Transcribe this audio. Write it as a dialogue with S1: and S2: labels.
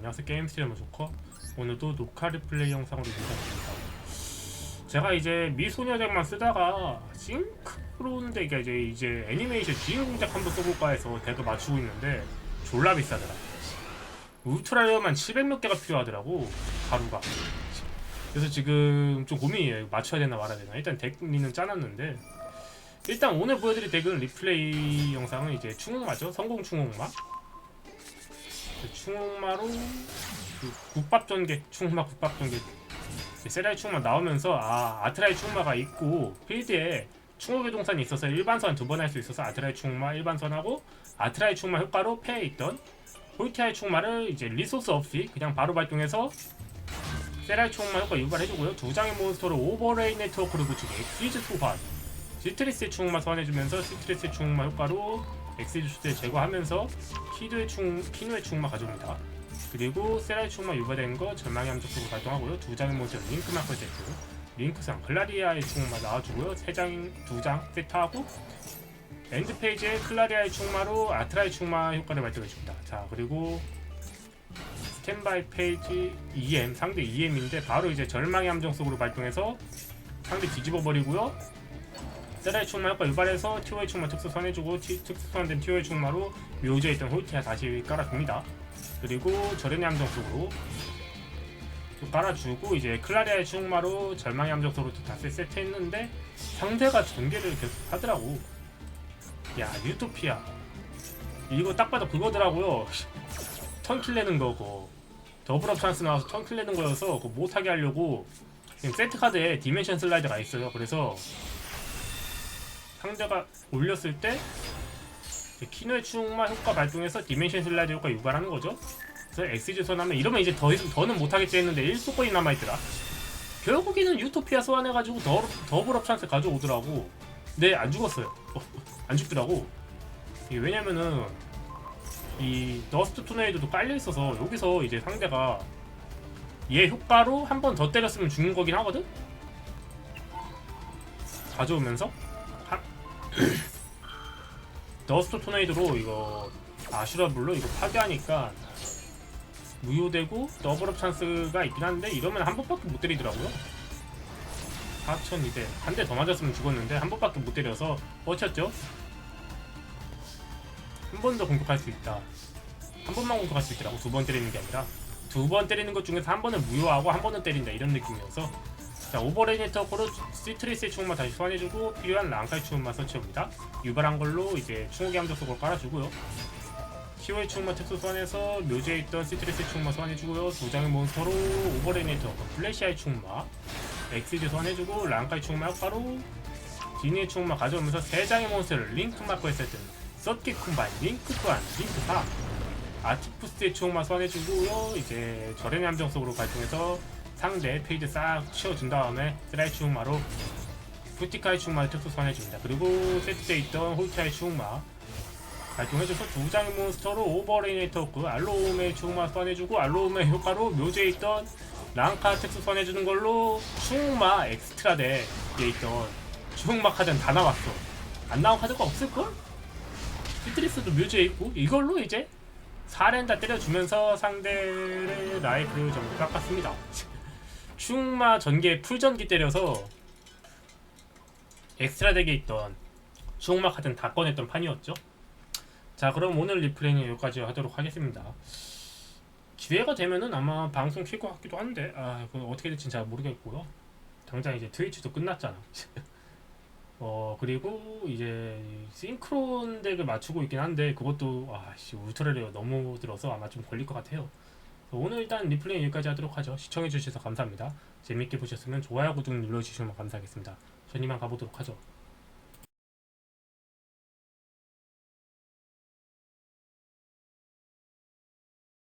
S1: 마이너스 게임 스트리머 조커 오늘도 녹화 리플레이 영상으로 인사드립니다. 제가 이제 미소녀덱만 쓰다가 싱크로운 덱이 이제 이제 애니메이션 주인공 덱 한번 써볼까 해서 덱을 맞추고 있는데 졸라 비싸더라. 울트라레어만 700몇 개가 필요하더라고 가루가. 그래서 지금 좀 고민이에요. 맞춰야 되나 말아야 되나. 일단 덱리는 짜놨는데 일단 오늘 보여드릴 덱은 리플레이 영상은 이제 충옥마죠. 성공 충옥마. 그 충옥마로 그 국밥 전개 충옥마 국밥 전개. 세라이 충옥마 나오면서 아 아트라이 충옥마가 있고 필드에 충옥의 동산이 있어서 일반선 두 번 할 수 있어서 아트라이 충옥마 일반선하고 아트라이 충옥마 효과로 패에 있던 홀티아의 충옥마를 이제 리소스 없이 그냥 바로 발동해서 세라이 충옥마 효과 유발해주고요. 두 장의 몬스터를 오버레이 네트워크를 붙이고 엑시즈 소환. 시트리스의 충옥마 소환해주면서 시트리스의 충옥마 효과로 엑시즈 수대 제거하면서 키드의 충 키누의 충옥마 가져옵니다. 그리고 세라의 충옥마 유발된 거 절망의 함정으로 발동하고요. 두 장의 몬스터 링크 마커 세트, 링크상 클라리아의 충옥마 나와주고요. 세 장, 두 장 세트하고 엔드 페이지에 클라리아의 충마로 아트라의 충마 효과를 발동해줍니다. 자 그리고 스탠바이 페이지 EM 상대 EM인데 바로 이제 절망의 함정 속으로 발동해서 상대 뒤집어 버리고요. 세라의 충마 효과 유발해서 티오의 충마 특수 선 해주고 티, 특수 선된 티오의 충마로 묘지에 있던 홀티아 다시 깔아줍니다. 그리고 절연의 함정 속으로 또 깔아주고 이제 클라리아의 충마로 절망의 함정 속으로 또 다시 세트했는데 상대가 전개를 계속 하더라고. 야 유토피아 이거 딱 봐도 그거더라고요. 턴킬 내는 거고 더블업 찬스 나와서 턴킬 내는 거여서 그거 못하게 하려고 지금 세트 카드에 디멘션 슬라이드가 있어요. 그래서 상대가 올렸을 때 키노의 충마 효과 발동해서 디멘션 슬라이드 효과 유발하는 거죠. 그래서 엑시즈 선하면 이러면 이제 더 더는 못하겠지 했는데 1수권이 남아있더라. 결국에는 유토피아 소환해가지고 더, 더블업 찬스 가져오더라고. 근데 안 죽었어요. 안 죽더라고. 이게 왜냐면은 이 너스트 토네이도도 깔려 있어서 여기서 이제 상대가 얘 효과로 한 번 더 때렸으면 죽는 거긴 하거든. 가져오면서 하... 너스트 토네이도로 이거 아슈라블로 이거 파괴하니까 무효되고 더블업 찬스가 있긴 한데 이러면 한 번밖에 못 때리더라고요. 4200 한 대 더 맞았으면 죽었는데 한 번밖에 못 때려서 뻗쳤죠. 한 번 더 공격할 수 있다. 한 번만 공격할 수 있더라고 두 번 때리는 게 아니라 두 번 때리는 것 중에서 한 번은 무효하고 한 번은 때린다 이런 느낌이어서 자 오버레이네터코로 시트리스의 충만 다시 소환해주고 필요한 랑카의 충만 설치합니다. 유발한 걸로 이제 충옥의 함정 속으로 깔아주고요. 키오의 충마 특수 소환해서 묘지에 있던 시트리스 충마 소환해주고요. 두 장의 몬스터로 오버레이네터 플래시아의 충마 엑시즈 소환해주고 랑카의 충마 효과로 디니의 충마 가져오면서 세 장의 몬스터를 링크 마커에 세트 서킷 콤바인 링크 또한 링크 3 아티푸스의 충마 소환해주고요. 이제 절연의 함정 속으로 발동해서 상대 페이지 싹 치워준 다음에 스라이 충마로 푸티카의 충마를 특수 소환해줍니다. 그리고 세트에 있던 홀티아의 충마 발동해줘서 두 장의 몬스터로 오버레이네이터크 알로움의 충마 소환해주고 알로움의 효과로 묘지에 있던 랑카 특수 소환해주는 걸로 충마 엑스트라 대에 있던 충마 카드는 다 나왔어 안 나온 카드가 없을걸? 시트리스도 묘지에 있고 이걸로 이제 4렌다 때려주면서 상대의 라이프 전부 깎았습니다 충마 전개 풀전기 때려서 엑스트라 덱에 있던 충마 카드는 다 꺼냈던 판이었죠. 자 그럼 오늘 리플레이는 여기까지 하도록 하겠습니다. 기회가 되면은 아마 방송 킬 것 같기도 한데 아 그건 어떻게 될지 잘 모르겠고요. 당장 이제 트위치도 끝났잖아. 어 그리고 이제 싱크론 덱을 맞추고 있긴 한데 그것도 아씨 울트라 레어 너무 들어서 아마 좀 걸릴 것 같아요 오늘 일단 리플레이 여기까지 하도록 하죠. 시청해주셔서 감사합니다. 재밌게 보셨으면 좋아요 구독 눌러주시면 감사하겠습니다. 전 이만 가보도록 하죠